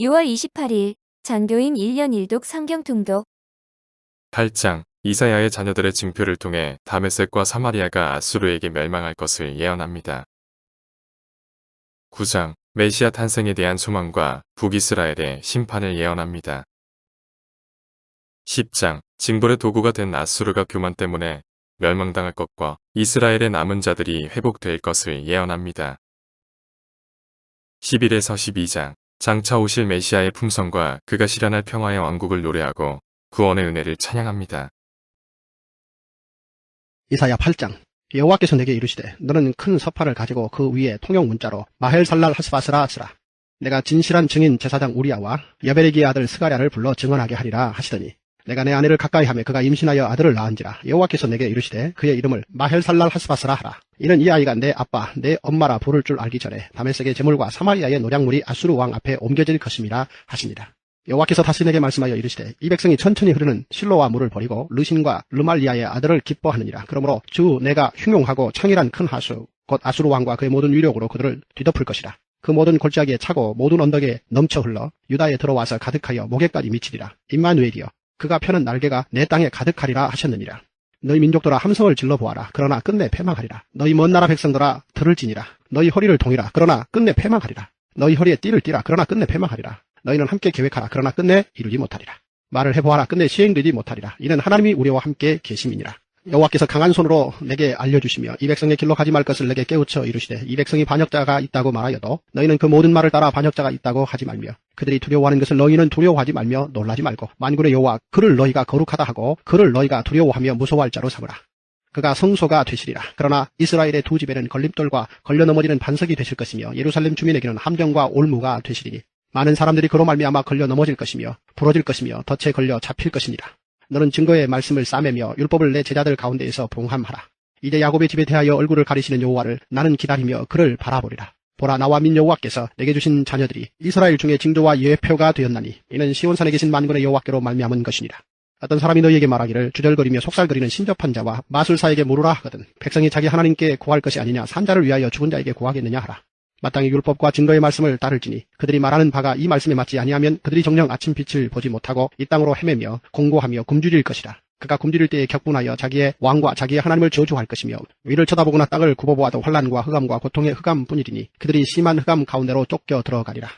6월 28일 장교인 1년 1독 성경 통독 8장 이사야의 자녀들의 징표를 통해 다메섹과 사마리아가 아수르에게 멸망할 것을 예언합니다. 9장 메시아 탄생에 대한 소망과 북이스라엘의 심판을 예언합니다. 10장 징벌의 도구가 된 아수르가 교만 때문에 멸망당할 것과 이스라엘의 남은 자들이 회복될 것을 예언합니다. 11에서 12장 장차 오실 메시아의 품성과 그가 실현할 평화의 왕국을 노래하고 구원의 은혜를 찬양합니다. 이사야 8장 여호와께서 내게 이르시되 너는 큰 서파를 가지고 그 위에 통용 문자로 마헬살랄 하스바스라 쓰라 내가 진실한 증인 제사장 우리아와 여베레기의 아들 스가랴를 불러 증언하게 하리라 하시더니 내가 내 아내를 가까이 하며 그가 임신하여 아들을 낳은지라. 여호와께서 내게 이르시되 그의 이름을 마헬살랄 하스바스라 하라. 이는 이 아이가 내 아빠 내 엄마라 부를 줄 알기 전에 다메섹의 재물과 사마리아의 노량물이 아수르 왕 앞에 옮겨질 것임이라 하시니라 여호와께서 다시 내게 말씀하여 이르시되 이 백성이 천천히 흐르는 실로와 물을 버리고 르신과 르말리아의 아들을 기뻐하느니라. 그러므로 주 내가 흉용하고 창일한 큰 하수 곧 아수르 왕과 그의 모든 위력으로 그들을 뒤덮을 것이라. 그 모든 골짜기에 차고 모든 언덕에 넘쳐 흘러 유다에 들어와서 가득하여 목에까지 미치리라. 임마누엘이여 그가 펴는 날개가 내 땅에 가득하리라 하셨느니라. 너희 민족들아 함성을 질러 보아라. 그러나 끝내 패망하리라. 너희 먼 나라 백성들아 들을 지니라. 너희 허리를 동이라. 그러나 끝내 패망하리라. 너희 허리에 띠를 띠라. 그러나 끝내 패망하리라. 너희는 함께 계획하라. 그러나 끝내 이루지 못하리라. 말을 해보아라. 끝내 시행되지 못하리라. 이는 하나님이 우리와 함께 계심이니라 여호와께서 강한 손으로 내게 알려주시며 이 백성의 길로 가지 말 것을 내게 깨우쳐 이르시되 이 백성이 반역자가 있다고 말하여도 너희는 그 모든 말을 따라 반역자가 있다고 하지 말며 그들이 두려워하는 것을 너희는 두려워하지 말며 놀라지 말고 만군의 여호와 그를 너희가 거룩하다 하고 그를 너희가 두려워하며 무서워할 자로 삼으라 그가 성소가 되시리라. 그러나 이스라엘의 두 집에는 걸림돌과 걸려 넘어지는 반석이 되실 것이며 예루살렘 주민에게는 함정과 올무가 되시리니 많은 사람들이 그로 말미암아 걸려 넘어질 것이며 부러질 것이며 덫에 걸려 잡힐 것이니라. 너는 증거의 말씀을 싸매며 율법을 내 제자들 가운데에서 봉함하라. 이제 야곱의 집에 대하여 얼굴을 가리시는 여호와를 나는 기다리며 그를 바라보리라. 보라 나와 민 여호와께서 내게 주신 자녀들이 이스라엘 중에 징조와 예표가 되었나니 이는 시온산에 계신 만군의 여호와께로 말미암은 것이니라. 어떤 사람이 너희에게 말하기를 주절거리며 속살거리는 신접한 자와 마술사에게 물으라 하거든 백성이 자기 하나님께 구할 것이 아니냐 산자를 위하여 죽은 자에게 구하겠느냐 하라. 마땅히 율법과 증거의 말씀을 따를지니 그들이 말하는 바가 이 말씀에 맞지 아니하면 그들이 정녕 아침 빛을 보지 못하고 이 땅으로 헤매며 공고하며 굶주릴 것이라. 그가 굶주릴 때에 격분하여 자기의 왕과 자기의 하나님을 저주할 것이며 위를 쳐다보거나 땅을 굽어보아도 환란과 흑암과 고통의 흑암뿐이리니 그들이 심한 흑암 가운데로 쫓겨 들어가리라.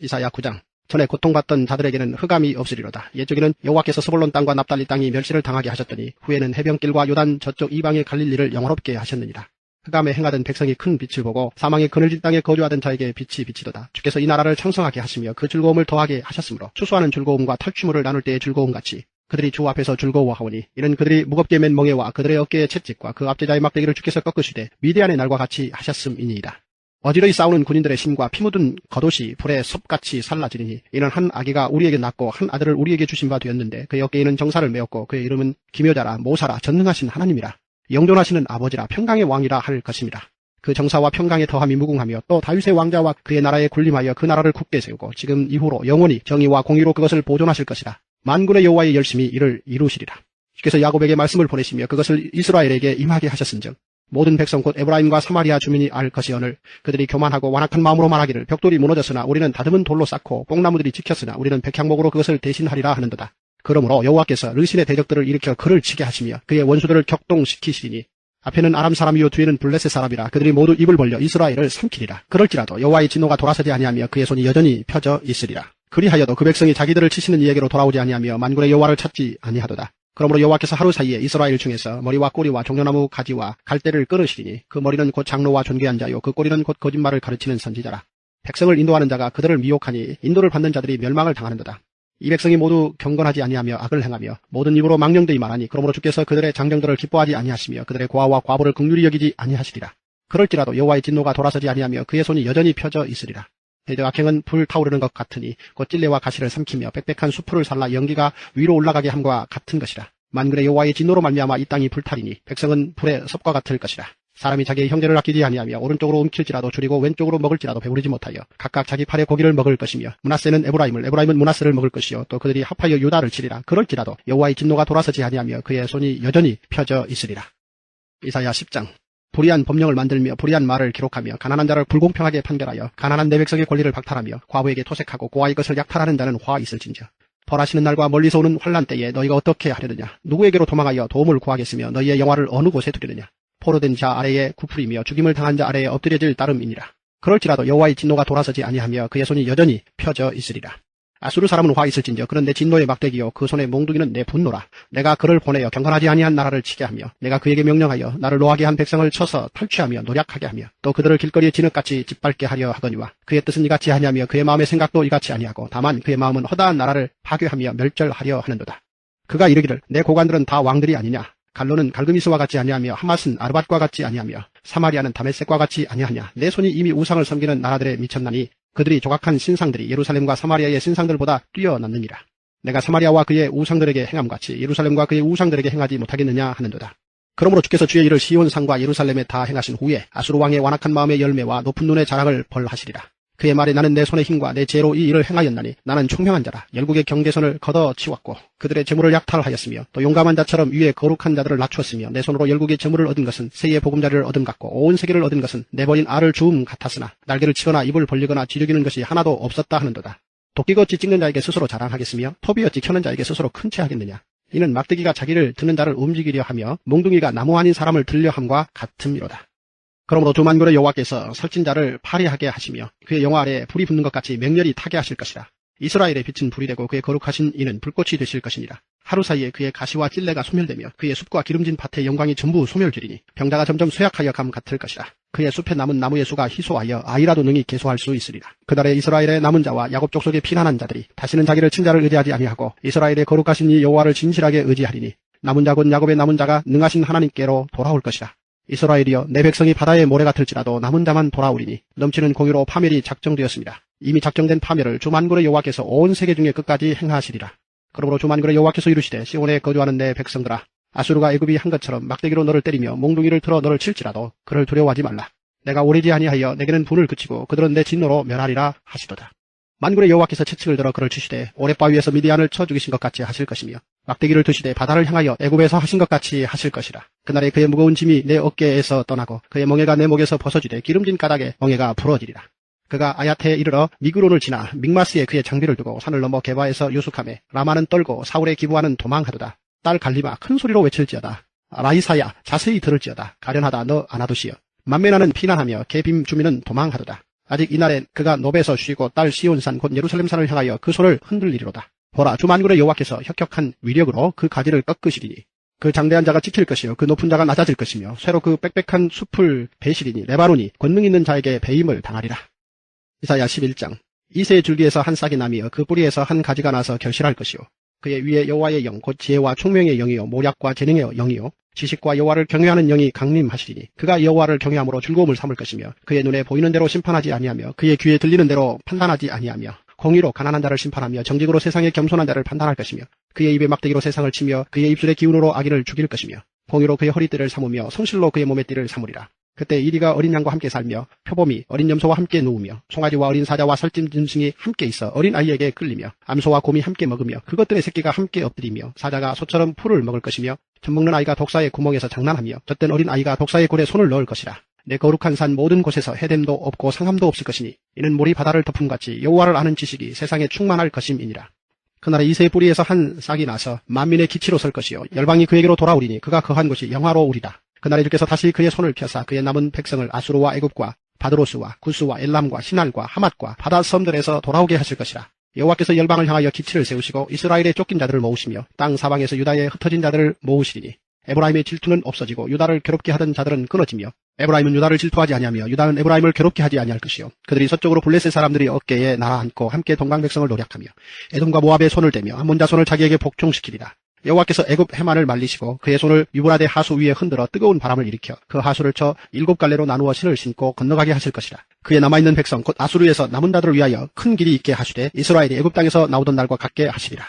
이사야 9장 전에 고통받던 자들에게는 흑암이 없으리로다. 옛적에는 여호와께서 스볼론 땅과 납달리 땅이 멸시를 당하게 하셨더니 후에는 해변길과 요단 저쪽 이방의 갈릴리를 영화롭게 하셨느니라. 흑암에 행하던 백성이 큰 빛을 보고 사망의 그늘진 땅에 거주하던 자에게 빛이 비치도다. 주께서 이 나라를 창성하게 하시며 그 즐거움을 더하게 하셨으므로 추수하는 즐거움과 탈취물을 나눌 때의 즐거움 같이 그들이 주 앞에서 즐거워하오니 이는 그들이 무겁게 맨 멍에와 그들의 어깨의 채찍과 그 앞제자의 막대기를 주께서 꺾으시되 미대한의 날과 같이 하셨음이니이다. 어지러이 싸우는 군인들의 신과 피 묻은 겉옷이 불에 섭같이 살라지니 이는 한 아기가 우리에게 낳고 한 아들을 우리에게 주신 바 되었는데 그의 어깨에는 정사를 메었고 그의 이름은 기묘자라 모사라 전능하신 하나님이라 영존하시는 아버지라 평강의 왕이라 할 것입니다. 그 정사와 평강의 더함이 무궁하며 또 다윗의 왕자와 그의 나라에 군림하여 그 나라를 굳게 세우고 지금 이후로 영원히 정의와 공의로 그것을 보존하실 것이라. 만군의 여호와의 열심히 이를 이루시리라. 주께서 야곱에게 말씀을 보내시며 그것을 이스라엘에게 임하게 하셨은즉 모든 백성 곧 에브라임과 사마리아 주민이 알 것이오늘 그들이 교만하고 완악한 마음으로 말하기를 벽돌이 무너졌으나 우리는 다듬은 돌로 쌓고 뽕나무들이 지켰으나 우리는 백향목으로 그것을 대신하리라 하는도다. 그러므로 여호와께서 르신의 대적들을 일으켜 그를 치게 하시며 그의 원수들을 격동시키시리니 앞에는 아람 사람이요 뒤에는 블레셋 사람이라 그들이 모두 입을 벌려 이스라엘을 삼키리라. 그럴지라도 여호와의 진노가 돌아서지 아니하며 그의 손이 여전히 펴져 있으리라. 그리하여도 그 백성이 자기들을 치시는 이에게로 돌아오지 아니하며 만군의 여호와를 찾지 아니하도다. 그러므로 여호와께서 하루 사이에 이스라엘 중에서 머리와 꼬리와 종려나무 가지와 갈대를 끊으시리니 그 머리는 곧 장로와 존귀한 자요 그 꼬리는 곧 거짓말을 가르치는 선지자라. 백성을 인도하는 자가 그들을 미혹하니 인도를 받는 자들이 멸망을 당하는도다. 이 백성이 모두 경건하지 아니하며 악을 행하며 모든 입으로 망령되이 말하니 그러므로 주께서 그들의 장정들을 기뻐하지 아니하시며 그들의 고아와 과부를 극률히 여기지 아니하시리라. 그럴지라도 여호와의 진노가 돌아서지 아니하며 그의 손이 여전히 펴져 있으리라. 대적 악행은 불 타오르는 것 같으니 곧 찔레와 가시를 삼키며 빽빽한 수풀을 살라 연기가 위로 올라가게 함과 같은 것이라. 만군의 여호와의 진노로 말미암아 이 땅이 불타리니 백성은 불의 섭과 같을 것이라. 사람이 자기의 형제를 아끼지 아니하며 오른쪽으로 움킬지라도 줄이고 왼쪽으로 먹을지라도 배부르지 못하여 각각 자기 팔의 고기를 먹을 것이며 문하세는 에브라임을 에브라임은 문하세를 먹을 것이요. 또 그들이 합하여 유다를 치리라. 그럴지라도 여호와의 진노가 돌아서지 아니하며 그의 손이 여전히 펴져 있으리라. 이사야 10장. 불의한 법령을 만들며 불의한 말을 기록하며 가난한 자를 불공평하게 판결하여 가난한 내 백성의 권리를 박탈하며 과부에게 토색하고 고아의 것을 약탈하는 자는 화 있을진저. 벌하시는 날과 멀리서 오는 환란 때에 너희가 어떻게 하려느냐? 누구에게로 도망하여 도움을 구하겠으며 너희의 영화를 어느 곳에 두려느냐 포로된 자 아래에 구풀이며 죽임을 당한 자 아래에 엎드려질 따름이니라. 그럴지라도 여호와의 진노가 돌아서지 아니하며 그의 손이 여전히 펴져 있으리라. 아수르 사람은 화 있을진저 그는 내 진노의 막대기요 그 손의 몽둥이는 내 분노라. 내가 그를 보내어 경건하지 아니한 나라를 치게 하며 내가 그에게 명령하여 나를 노하게 한 백성을 쳐서 탈취하며 노략하게 하며 또 그들을 길거리에 진흙같이 짓밟게 하려 하거니와 그의 뜻은 이같이 하냐며 그의 마음의 생각도 이같이 아니하고 다만 그의 마음은 허다한 나라를 파괴하며 멸절하려 하는도다. 그가 이르기를 내 고관들은 다 왕들이 아니냐 갈로는 갈그미스와 같이 아니하며 하맛은 아르밧과 같이 아니하며 사마리아는 다메섹과 같이 아니하냐 내 손이 이미 우상을 섬기는 나라들에 미쳤나니 그들이 조각한 신상들이 예루살렘과 사마리아의 신상들보다 뛰어났느니라. 내가 사마리아와 그의 우상들에게 행함같이 예루살렘과 그의 우상들에게 행하지 못하겠느냐 하는도다. 그러므로 주께서 주의 일을 시온산과 예루살렘에 다 행하신 후에 아수르 왕의 완악한 마음의 열매와 높은 눈의 자랑을 벌하시리라. 그의 말에 나는 내 손의 힘과 내 죄로 이 일을 행하였나니 나는 총명한 자라 열국의 경계선을 걷어 치웠고 그들의 재물을 약탈하였으며 또 용감한 자처럼 위에 거룩한 자들을 낮추었으며 내 손으로 열국의 재물을 얻은 것은 세의 보금자리를 얻음 같고 온 세계를 얻은 것은 내버린 알을 주움 같았으나 날개를 치거나 입을 벌리거나 지르기는 것이 하나도 없었다 하는도다. 도끼같이 찍는 자에게 스스로 자랑하겠으며 토비어찌 켜는 자에게 스스로 큰 채 하겠느냐. 이는 막대기가 자기를 드는 자를 움직이려 하며 몽둥이가 나무 아닌 사람을 들려 함과 같음이로다. 그러므로 두 만군의 여호와께서 설진 자를 파리하게 하시며 그의 영화 아래 불이 붙는 것 같이 맹렬히 타게 하실 것이라. 이스라엘의 빛은 불이 되고 그의 거룩하신 이는 불꽃이 되실 것이니라. 하루 사이에 그의 가시와 찔레가 소멸되며 그의 숲과 기름진 밭의 영광이 전부 소멸되리니 병자가 점점 쇠약하여 감 같을 것이라. 그의 숲에 남은 나무의 수가 희소하여 아이라도 능히 계소할 수 있으리라. 그날에 이스라엘의 남은 자와 야곱 족속의 피난한 자들이 다시는 자기를 친자를 의지하지 아니하고 이스라엘의 거룩하신 이 여호와를 진실하게 의지하리니 남은 자곧 야곱의 남은 자가 능하신 하나님께로 돌아올 것이라. 이스라엘이여 내 백성이 바다의 모래 같을지라도 남은 자만 돌아오리니 넘치는 공유로 파멸이 작정되었습니다. 이미 작정된 파멸을 주만군의 여호와께서 온 세계 중에 끝까지 행하시리라. 그러므로 주만군의 여호와께서 이르시되 시온에 거주하는 내 백성들아 아수르가 애굽이 한 것처럼 막대기로 너를 때리며 몽둥이를 틀어 너를 칠지라도 그를 두려워하지 말라. 내가 오래지 아니하여 내게는 분을 그치고 그들은 내 진노로 멸하리라 하시도다. 만군의 여호와께서 채찍을 들어 그를 치시되 오랫바위에서 미디안을 쳐 죽이신 것 같이 하실 것이며 막대기를 드시되 바다를 향하여 애굽에서 하신 것 같이 하실 것이라. 그날에 그의 무거운 짐이 내 어깨에서 떠나고 그의 멍에가 내 목에서 벗어지되 기름진 까닭에 멍에가 부러지리라. 그가 아야테에 이르러 미그론을 지나 믹마스에 그의 장비를 두고 산을 넘어 게바에서 유숙함에 라마는 떨고 사울의 기부하는 도망하도다. 딸 갈리마 큰 소리로 외칠지어다. 라이사야 자세히 들을지어다. 가련하다 너 아나도시여. 만메나는 피난하며 개빔 주민은 도망하도다. 아직 이날엔 그가 노베에서 쉬고 딸 시온산 곧 예루살렘산을 향하여 그 손을 흔들리리로다. 보라 주 만군의 여호와께서 혁혁한 위력으로 그 가지를 꺾으시리니 그 장대한 자가 지킬 것이요 그 높은 자가 낮아질 것이며 쇠로 그 빽빽한 숲을 베시리니 레바논이 권능 있는 자에게 배임을 당하리라. 이사야 11장 이새의 줄기에서 한 싹이 나며 그 뿌리에서 한 가지가 나서 결실할 것이요 그의 위에 여호와의 영 곧 지혜와 총명의 영이요 모략과 재능의 영이요 지식과 여호와를 경외하는 영이 강림하시리니 그가 여호와를 경외함으로 즐거움을 삼을 것이며 그의 눈에 보이는 대로 심판하지 아니하며 그의 귀에 들리는 대로 판단하지 아니하며 공의로 가난한 자를 심판하며 정직으로 세상의 겸손한 자를 판단할 것이며 그의 입에 막대기로 세상을 치며 그의 입술의 기운으로 악인을 죽일 것이며 공의로 그의 허리띠를 삼으며 성실로 그의 몸의 띠를 삼으리라. 그때 이리가 어린 양과 함께 살며 표범이 어린 염소와 함께 누우며 송아지와 어린 사자와 살찐 짐승이 함께 있어 어린 아이에게 끌리며 암소와 곰이 함께 먹으며 그것들의 새끼가 함께 엎드리며 사자가 소처럼 풀을 먹을 것이며 젖먹는 아이가 독사의 구멍에서 장난하며 젖된 어린 아이가 독사의 굴에 손을 넣을 것이라. 내 거룩한 산 모든 곳에서 해됨도 없고 상함도 없을 것이니 이는 물이 바다를 덮음같이 여호와를 아는 지식이 세상에 충만할 것임이니라. 그날에 이새의 뿌리에서 한 싹이 나서 만민의 기치로 설 것이요 열방이 그에게로 돌아오리니 그가 거한 곳이 영화로우리라. 그날에 주께서 다시 그의 손을 펴사 그의 남은 백성을 아수르와 애굽과 바드로스와 구스와 엘람과 시날과 하맛과 바다 섬들에서 돌아오게 하실 것이라. 여호와께서 열방을 향하여 기치를 세우시고 이스라엘의 쫓긴 자들을 모으시며 땅 사방에서 유다의 흩어진 자들을 모으시리니 에브라임의 질투는 없어지고 유다를 괴롭게 하던 자들은 끊어지며 에브라임은 유다를 질투하지 아니하며 유다는 에브라임을 괴롭게 하지 아니할 것이요 그들이 서쪽으로 블레셋 사람들이 어깨에 날아앉고 함께 동방 백성을 노략하며 에돔과 모압의 손을 대며 암몬 자손을 자기에게 복종시키리라 여호와께서 애굽 해만을 말리시고 그의 손을 유브라데 하수 위에 흔들어 뜨거운 바람을 일으켜 그 하수를 쳐 일곱 갈래로 나누어 신을 신고 건너가게 하실 것이라. 그의 남아있는 백성 곧 아수르에서 남은 자들을 위하여 큰 길이 있게 하시되 이스라엘이 애굽 땅에서 나오던 날과 같게 하시리라.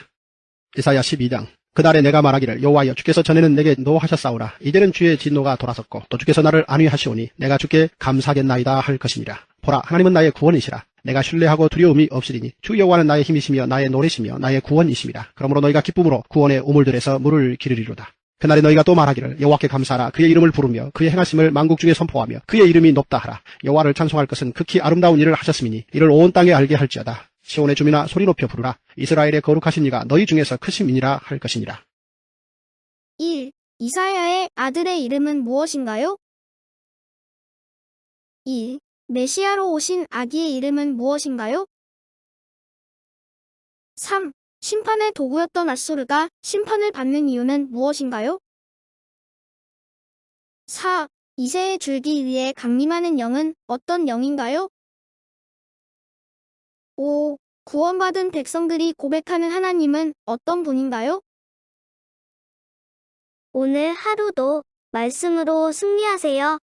이사야 12장 그날에 내가 말하기를 여호와여 주께서 전에는 내게 노하셨사오라 이제는 주의 진노가 돌아섰고 또 주께서 나를 안위하시오니 내가 주께 감사하겠나이다 할 것이니라. 보라 하나님은 나의 구원이시라. 내가 신뢰하고 두려움이 없으리니 주 여호와는 나의 힘이시며 나의 노래시며 나의 구원이심이라. 그러므로 너희가 기쁨으로 구원의 우물들에서 물을 기르리로다. 그날에 너희가 또 말하기를 여호와께 감사하라 그의 이름을 부르며 그의 행하심을 만국 중에 선포하며 그의 이름이 높다 하라 여호와를 찬송할 것은 극히 아름다운 일을 하셨음이니 이를 온 땅에 알게 할지어다 시온의 주민아 소리 높여 부르라 이스라엘의 거룩하신 이가 너희 중에서 크심이니라 할 것이니라 1. 이사야의 아들의 이름은 무엇인가요? 2. 메시아로 오신 아기의 이름은 무엇인가요? 3. 심판의 도구였던 아수르가 심판을 받는 이유는 무엇인가요? 4. 이새의 줄기 위에 강림하는 영은 어떤 영인가요? 5. 구원받은 백성들이 고백하는 하나님은 어떤 분인가요? 오늘 하루도 말씀으로 승리하세요.